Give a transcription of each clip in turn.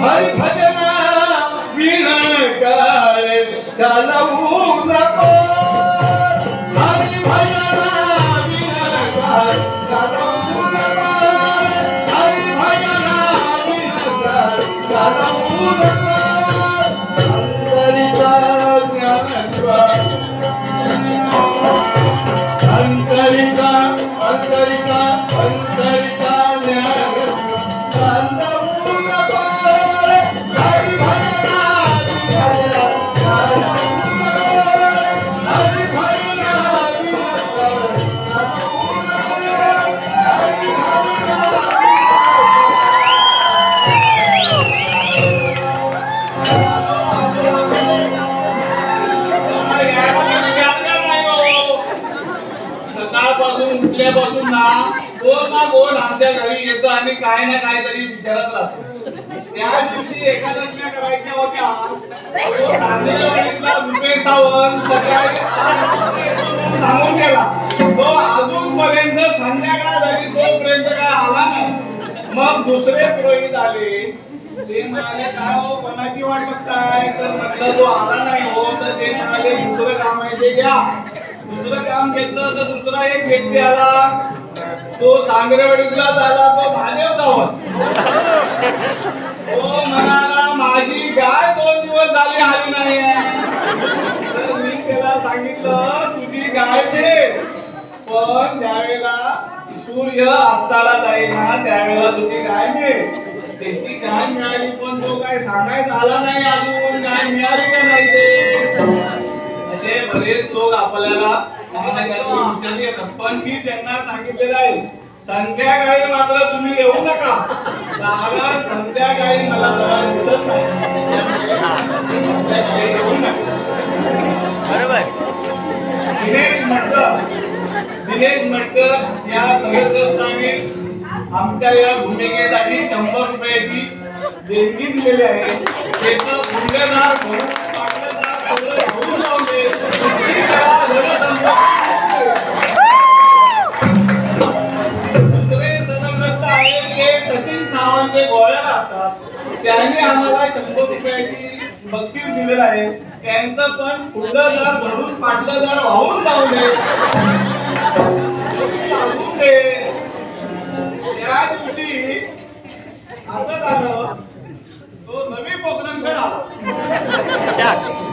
हरी भजना विण काळ चालवू नको सकाळपासून ना कोण ना कोण आमच्या घरी येतो आणि काय ना काहीतरी विचारत राहतो. त्या दिवशी एकादशम्या करायच्या होत्या रुपेश सावंत सकाळी सांगून गेला. तो अजूनपर्यंत संध्याकाळ झाली तोपर्यंत काय आला नाही. मग दुसरे पुरोहित आले. ते म्हणाले काय हो कोणाची वाट बघताय? तर म्हटलं तो आला नाही हो. तर ते म्हणाले दुसरं काम आहे ते घ्या. दुसरं काम घेतलं तर दुसरा एक व्यक्ती आला. तो सांगरेवाडीतला आला तो महादेव सावंत तो म्हणाला माझी गाय दोन दिवस झाली आली नाही तर मी त्याला सांगितलं तुझी गाय ठे पण त्यावेळेला सूर्य अस्ताला जाईल ना त्यावेळेला तुझी गाय मिळेल त्याची गाय मिळाली पण तो काय सांगायचा आला नाही अजून गाय मिळाली का नाही ते? असे बरेच लोक आपल्याला काही ना. पण मी त्यांना सांगितलेलं आहे संध्याकाळी मात्र तुम्ही येऊ नका. कारण संध्याकाळी मला जरा दिसत नाही. त्यामुळे संध्याकाळी येऊ नका. दिनेश मटकर दिनेश मटकर या सदस्यांनी आमच्या या भूमिकेसाठी शंभर रुपयाची देणगी दिलेली आहे. त्याचं मूल्यदार जे गोळ्या असतात त्यांनी आम्हाला शंभर रुपयाची बक्षीस दिलेलं आहे. त्यांचं पण पुढलं दार भरून पाटलं दार वाहून जाऊ लागून दे. त्या दिवशी असं झालं तो नवी पोखरणकर करा.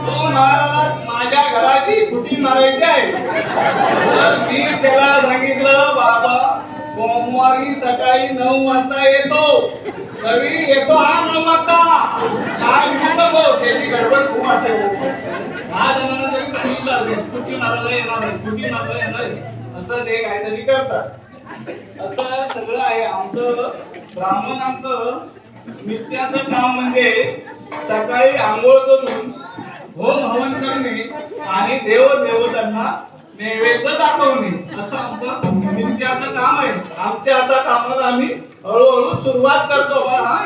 तो म्हणाला माझ्या घराची फुटी मारायची आहे. तर मी त्याला सांगितलं बाबा सोमवारी सकाळी नऊ वाजता येतो. रवी येतो हा नऊ वाजता काय घेऊ नको शेती गडबड खूप असे हा जणांना तरी सांगितलं असेल कुठे मारायला येणार नाही कुठे मारायला येणार असं ते काहीतरी करतात. असं सगळं आहे. आमचं ब्राह्मणांचं नित्याचं काम म्हणजे सकाळी आंघोळ करून होम हवन करणे आणि देव देवतांना नैवेद्य दाखवणे. असं आमचं आमचे आता काम आहे. आमच्या आता कामाला आम्ही हळूहळू सुरुवात करतो. हा?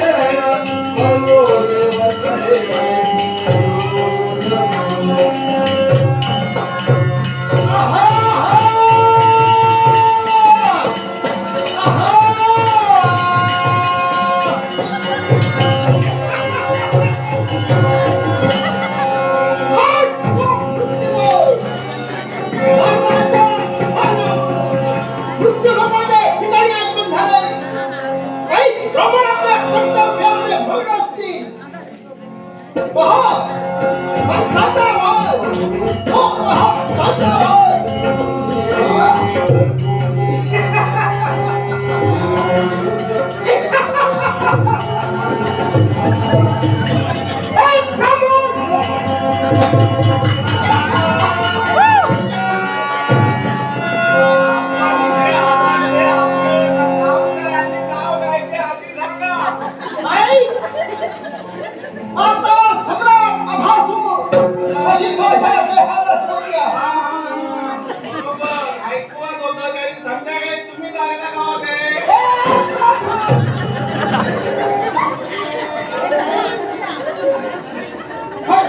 Oh, my God.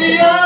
Yeah.